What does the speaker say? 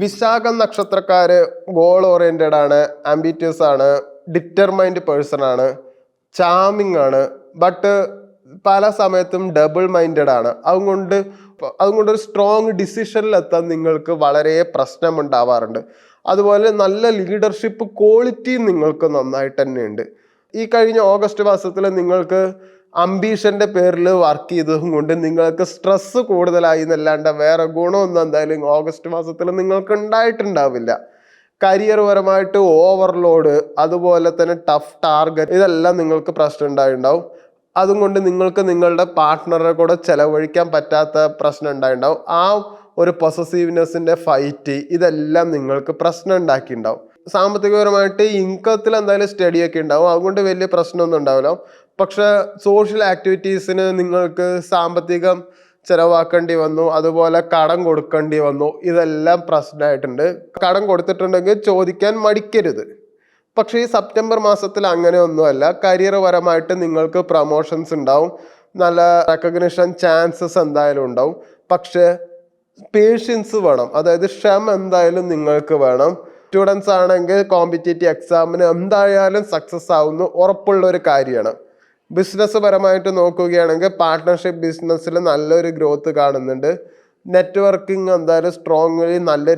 വിശാഖം നക്ഷത്രക്കാര് goal oriented ആണ് ambitious ആണ് determined person ആണ് ചാമിങ് ആണ് ബട്ട് പല സമയത്തും ഡബിൾ മൈൻഡഡ് ആണ്. അതുകൊണ്ട് അതുകൊണ്ട് ഒരു സ്ട്രോങ് ഡിസിഷനിൽ എത്താൻ നിങ്ങൾക്ക് വളരെ പ്രശ്നമുണ്ടാവാറുണ്ട്. അതുപോലെ നല്ല ലീഡർഷിപ്പ് ക്വാളിറ്റിയും നിങ്ങൾക്ക് നന്നായിട്ട് തന്നെയുണ്ട്. ഈ കഴിഞ്ഞ ഓഗസ്റ്റ് മാസത്തിൽ നിങ്ങൾക്ക് അംബീഷന്റെ പേരിൽ വർക്ക് ചെയ്തതും കൊണ്ട് നിങ്ങൾക്ക് സ്ട്രെസ് കൂടുതലായി എന്നല്ലാണ്ട് വേറെ ഗുണമൊന്നും എന്തായാലും ഓഗസ്റ്റ് മാസത്തിൽ നിങ്ങൾക്ക് ഉണ്ടായിട്ടുണ്ടാവില്ല. കരിയർ പരമായിട്ട് ഓവർലോഡ് അതുപോലെ തന്നെ ടഫ് ടാർഗറ്റ് ഇതെല്ലാം നിങ്ങൾക്ക് പ്രശ്നം ഉണ്ടായിട്ടുണ്ടാവും. അതും കൊണ്ട് നിങ്ങൾക്ക് നിങ്ങളുടെ പാർട്ട്ണറെ കൂടെ ചെലവഴിക്കാൻ പറ്റാത്ത പ്രശ്നം ഉണ്ടായിട്ടുണ്ടാവും. ആ ഒരു പൊസസീവ്നെസ്സിന്റെ ഫൈറ്റ് ഇതെല്ലാം നിങ്ങൾക്ക് പ്രശ്നം ഉണ്ടാക്കിയിട്ടുണ്ടാവും. സാമ്പത്തികപരമായിട്ട് ഇൻകത്തിൽ എന്തായാലും സ്റ്റഡി ഒക്കെ ഉണ്ടാവും. അതുകൊണ്ട് വലിയ പ്രശ്നമൊന്നും ഉണ്ടാവില്ല. പക്ഷെ സോഷ്യൽ ആക്ടിവിറ്റീസിന് നിങ്ങൾക്ക് സാമ്പത്തികം ചെലവാക്കേണ്ടി വന്നു. അതുപോലെ കടം കൊടുക്കേണ്ടി വന്നു. ഇതെല്ലാം പ്രശ്നമായിട്ടുണ്ട്. കടം കൊടുത്തിട്ടുണ്ടെങ്കിൽ ചോദിക്കാൻ മടിക്കരുത്. പക്ഷേ ഈ സെപ്റ്റംബർ മാസത്തിൽ അങ്ങനെ ഒന്നുമല്ല കരിയർ പരമായിട്ട് നിങ്ങൾക്ക് പ്രൊമോഷൻസ് ഉണ്ടാവും. നല്ല റെക്കഗ്നിഷൻ ചാൻസസ് എന്തായാലും ഉണ്ടാവും. പക്ഷേ പേഷ്യൻസ് വേണം. അതായത് ക്ഷമ എന്തായാലും നിങ്ങൾക്ക് വേണം. സ്റ്റുഡൻസ് ആണെങ്കിൽ കോമ്പറ്റേറ്റീവ് എക്സാമിന് എന്തായാലും സക്സസ് ആവുന്നു. ഉറപ്പുള്ള ഒരു കാര്യമാണ്. ബിസിനസ് പരമായിട്ട് നോക്കുകയാണെങ്കിൽ പാർട്ട്ണർഷിപ്പ് ബിസിനസ്സിൽ നല്ലൊരു ഗ്രോത്ത് കാണുന്നുണ്ട്. നെറ്റ്വർക്കിംഗ് എന്തായാലും സ്ട്രോങ്ലി നല്ല